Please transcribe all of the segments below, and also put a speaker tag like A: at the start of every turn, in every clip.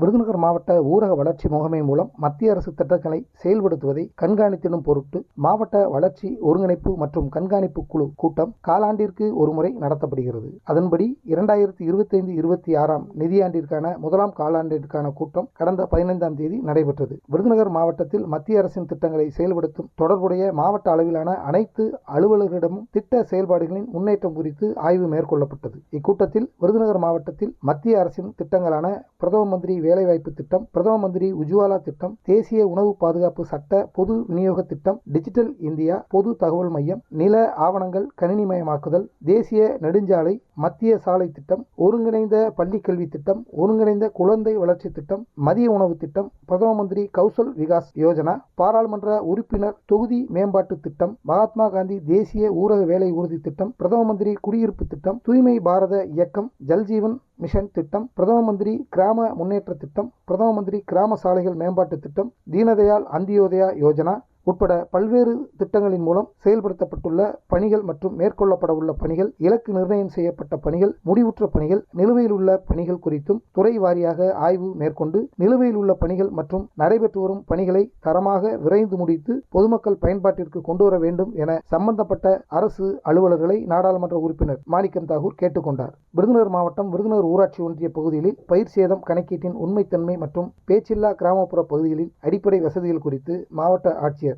A: விருதுநகர் மாவட்ட ஊரக வளர்ச்சி முகமை மூலம் மத்திய அரசு திட்டங்களை செயல்படுத்துவதை கண்காணித்திடும் பொருட்டு மாவட்ட வளர்ச்சி ஒருங்கிணைப்பு மற்றும் கண்காணிப்பு குழு கூட்டம் காலாண்டிற்கு ஒருமுறை நடத்தப்படுகிறது. அதன்படி இரண்டாயிரத்தி இருபத்தைந்து இருபத்தி ஆறாம் நிதியாண்டிற்கான முதலாம் காலாண்டிற்கான கூட்டம் கடந்த பதினைந்தாம் தேதி நடைபெற்றது. விருதுநகர் மாவட்டத்தில் மத்திய அரசின் திட்டங்களை செயல்படுத்தும் தொடர்புடைய மாவட்ட அளவிலான அனைத்து அலுவலர்களிடமும் திட்ட செயல்பாடுகளின் முன்னேற்றம் குறித்து ஆய்வு மேற்கொள்ளப்பட்டது. இக்கூட்டத்தில் விருதுநகர் மாவட்டத்தில் மத்திய அரசின் திட்டங்களான பிரதம மந்திரி வேலைவாய்ப்பு திட்டம் பிரதம மந்திரி உஜ்வாலா திட்டம் தேசிய உணவு பாதுகாப்பு சட்ட பொது விநியோக திட்டம் டிஜிட்டல் இந்தியா பொது தகவல் மையம் நில ஆவணங்கள் கணினிமயமாக்குதல் தேசிய நெடுஞ்சாலை மத்திய சாலை திட்டம் ஒருங்கிணைந்த பள்ளி கல்வி திட்டம் ஒருங்கிணைந்த குழந்தை வளர்ச்சி திட்டம் மதிய உணவு திட்டம் பிரதம மந்திரி கௌசல் விகாஸ் யோஜனா பாராளுமன்ற உறுப்பினர் தொகுதி மேம்பாட்டு திட்டம் மகாத்மா காந்தி தேசிய ஊரக வேலை உறுதி திட்டம் பிரதம மந்திரி குடியிருப்பு திட்டம் தூய்மை பாரத இயக்கம் ஜல்ஜீவன் மிஷன் திட்டம் பிரதம மந்திரி கிராம முன்னேற்ற திட்டம் பிரதம மந்திரி கிராம சாலைகள் மேம்பாட்டு திட்டம் தீனதயாள் அந்தியோதயா யோஜனா உட்பட பல்வேறு திட்டங்களின் மூலம் செயல்படுத்தப்பட்டுள்ள பணிகள் மற்றும் மேற்கொள்ளப்பட உள்ள பணிகள் இலக்கு நிர்ணயம் செய்யப்பட்ட பணிகள் முடிவுற்ற பணிகள் நிலுவையில் உள்ள பணிகள் குறித்தும் துறை வாரியாக ஆய்வு மேற்கொண்டு நிலுவையில் உள்ள பணிகள் மற்றும் நடைபெற்று வரும் பணிகளை தரமாக விரைந்து முடித்து பொதுமக்கள் பயன்பாட்டிற்கு கொண்டு வர வேண்டும் என சம்பந்தப்பட்ட அரசு அலுவலர்களை நாடாளுமன்ற உறுப்பினர் மாணிக்கம் தாகூர் கேட்டுக்கொண்டார். விருதுநகர் மாவட்டம் விருதுநகர் ஊராட்சி ஒன்றிய பகுதிகளில் பயிர் சேதம் கணக்கீட்டின் உண்மைத்தன்மை மற்றும் பேச்சில்லா கிராமப்புற பகுதிகளில் அடிப்படை வசதிகள் குறித்து மாவட்ட ஆட்சியர்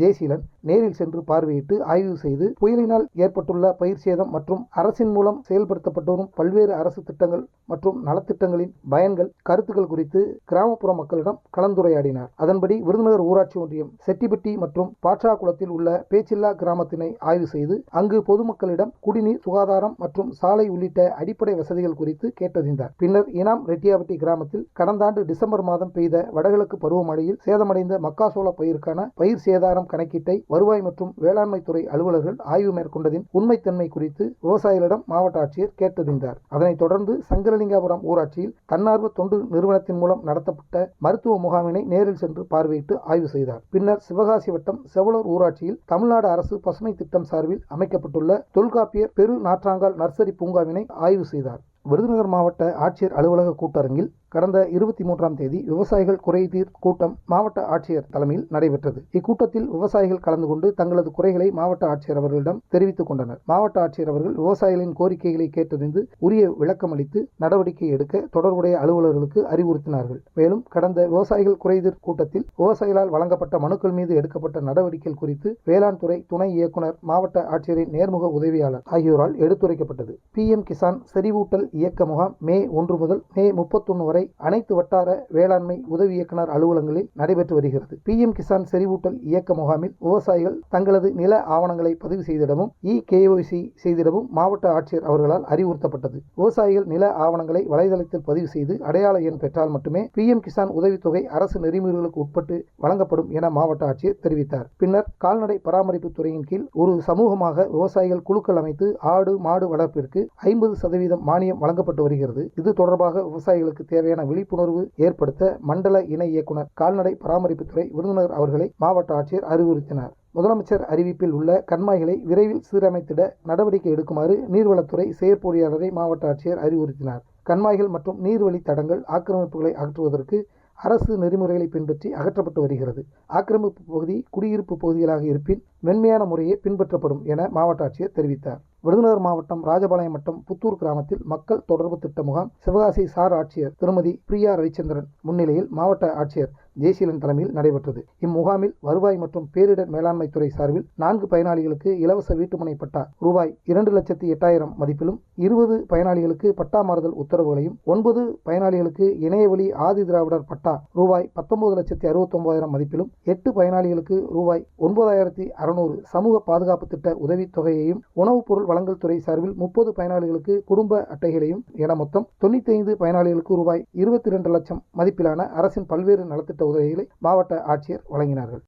A: ஜெயசீலன் நேரில் சென்று பார்வையிட்டு ஆய்வு செய்து புயலினால் ஏற்பட்டுள்ள பயிர் சேதம் மற்றும் அரசின் மூலம் செயல்படுத்தப்பட்டு வரும் பல்வேறு அரசு திட்டங்கள் மற்றும் நலத்திட்டங்களின் பயன்கள் கருத்துக்கள் குறித்து கிராமப்புற மக்களிடம் கலந்துரையாடினார். அதன்படி விருதுநகர் ஊராட்சி ஒன்றியம் செட்டிப்பட்டி மற்றும் பாட்சாகுளத்தில் உள்ள பேச்சில்லா கிராமத்தினை ஆய்வு செய்து அங்கு பொதுமக்களிடம் குடிநீர் சுகாதாரம் மற்றும் சாலை உள்ளிட்ட அடிப்படை வசதிகள் குறித்து கேட்டறிந்தார். பின்னர் இனாம் ரெட்டியாபட்டி கிராமத்தில் கடந்த ஆண்டு டிசம்பர் மாதம் பெய்த வடகிழக்கு பருவமழையில் சேதமடைந்த மக்காசோள பயிருக்கான பயிர் சேதாரம் கணக்கீட்டை வருவாய் மற்றும் வேளாண்மை துறை அலுவலர்கள் ஆய்வு மேற்கொண்டதின் உண்மைத்தன்மை குறித்து விவசாயிகளிடம் மாவட்ட ஆட்சியர் கேட்டறிந்தார். அதனைத் தொடர்ந்து சங்கரலிங்காபுரம் ஊராட்சியில் தன்னார்வ தொண்டு நிறுவனத்தின் மூலம் நடத்தப்பட்ட மருத்துவ முகாமினை நேரில் சென்று பார்வையிட்டு ஆய்வு செய்தார். பின்னர் சிவகாசி வட்டம் செவலூர் ஊராட்சியில் தமிழ்நாடு அரசு பசுமை திட்டம் சார்பில் அமைக்கப்பட்டுள்ள தொல்காப்பியர் பெரு நாற்றாங்கால் நர்சரி பூங்காவினை ஆய்வு செய்தார். விருதுநகர் மாவட்ட ஆட்சியர் அலுவலக கூட்டரங்கில் கடந்த இருபத்தி மூன்றாம் தேதி விவசாயிகள் குறைதீர் கூட்டம் மாவட்ட ஆட்சியர் தலைமையில் நடைபெற்றது. இக்கூட்டத்தில் விவசாயிகள் கலந்து கொண்டு தங்களது குறைகளை மாவட்ட ஆட்சியர் அவர்களிடம் தெரிவித்துக் கொண்டனர். மாவட்ட ஆட்சியர் அவர்கள் விவசாயிகளின் கோரிக்கைகளை கேட்டறிந்து உரிய விளக்கம் அளித்து நடவடிக்கை எடுக்க தொடர்புடைய அலுவலர்களுக்கு அறிவுறுத்தினார்கள். மேலும் கடந்த விவசாயிகள் குறைதீர் கூட்டத்தில் விவசாயிகளால் வழங்கப்பட்ட மனுக்கள் மீது எடுக்கப்பட்ட நடவடிக்கைகள் குறித்து வேளாண் துறை துணை இயக்குநர் மாவட்ட ஆட்சியரின் நேர்முக உதவியாளர் ஆகியோரால் எடுத்துரைக்கப்பட்டது. பி எம் கிசான் செறிவூட்டல் இயக்க முகாம் மே ஒன்று முதல் மே முப்பத்தொன்று வரை அனைத்து வட்டார வேளாண்மை உதவி இயக்குனர் அலுவலகங்களில் நடைபெற்று வருகிறது. பி. எம். கிசான் செறிவூட்டல் இயக்க முகாமில் விவசாயிகள் தங்களது நில ஆவணங்களை பதிவு செய்திடவும் இ கேஒசி செய்திடவும் மாவட்ட ஆட்சியர் அவர்களால் அறிவுறுத்தப்பட்டது. விவசாயிகள் நில ஆவணங்களை வலைதளத்தில் பதிவு செய்து அடையாள எண் பெற்றால் மட்டுமே பி. எம். கிசான் உதவித்தொகை அரசு நெறிமுறைகளுக்கு உட்பட்டு வழங்கப்படும் என மாவட்ட ஆட்சியர் தெரிவித்தார். பின்னர் கால்நடை பராமரிப்பு துறையின் கீழ் ஒரு சமூகமாக விவசாயிகள் குழுக்கள் அமைத்து ஆடு மாடு வளர்ப்பிற்கு ஐம்பது சதவீதம் மானியம் வழங்கப்பட்டு வருகிறது. இது தொடர்பாக விவசாயிகளுக்கு தேவை தேவையான விழிப்புணர்வு ஏற்படுத்த மண்டல இணை இயக்குநர் கால்நடை பராமரிப்புத்துறை விருந்தினர் அவர்களை மாவட்ட ஆட்சியர் அறிவுறுத்தினார். முதலமைச்சர் அறிவிப்பில் உள்ள கண்மாய்களை விரைவில் சீரமைத்திட நடவடிக்கை எடுக்குமாறு நீர்வளத்துறை செயற்பொறியாளரை மாவட்ட ஆட்சியர் அறிவுறுத்தினார். கண்மாய்கள் மற்றும் நீர்வழி தடங்கள் ஆக்கிரமிப்புகளை அகற்றுவதற்கு அரசு நெறிமுறைகளை பின்பற்றி அகற்றப்பட்டு வருகிறது. ஆக்கிரமிப்பு பகுதி குடியிருப்பு பகுதிகளாக இருப்பின் மென்மையான முறையே பின்பற்றப்படும் என மாவட்ட ஆட்சியர் தெரிவித்தார். விருதுநகர் மாவட்டம் ராஜபாளையம் வட்டம் புத்தூர் கிராமத்தில் மக்கள் தொடர்பு திட்ட முகாம் சிவகாசி சார் ஆட்சியர் திருமதி பிரியா ரவிச்சந்திரன் முன்னிலையில் மாவட்ட ஆட்சியர் ஜெய்சீலன் தலைமையில் நடைபெற்றது. இம்முகாமில் வருவாய் மற்றும் பேரிடர் மேலாண்மை துறை சார்பில் நான்கு பயனாளிகளுக்கு இலவச வீட்டுமனை பட்டா ரூபாய் இரண்டு லட்சத்தி எட்டாயிரம் மதிப்பிலும் இருபது பயனாளிகளுக்கு பட்டா மாறுதல் உத்தரவுகளையும் ஒன்பது பயனாளிகளுக்கு இணையவழி ஆதி திராவிடர் பட்டா ரூபாய் பத்தொன்பது லட்சத்தி அறுபத்தி ஒன்பதாயிரம் மதிப்பிலும் எட்டு பயனாளிகளுக்கு ரூபாய் ஒன்பதாயிரத்தி அறுநூறு சமூக பாதுகாப்பு திட்ட உதவித்தொகையையும் உணவுப் பொருள் வழங்கல் துறை சார்பில் முப்பது பயனாளிகளுக்கு குடும்ப அட்டைகளையும் என மொத்தம் தொண்ணூத்தி ஐந்து பயனாளிகளுக்கு ரூபாய் இருபத்தி இரண்டு லட்சம் மதிப்பிலான அரசின் பல்வேறு நலத்திட்ட உதவிகளை மாவட்ட ஆட்சியர் வழங்கினார்கள்.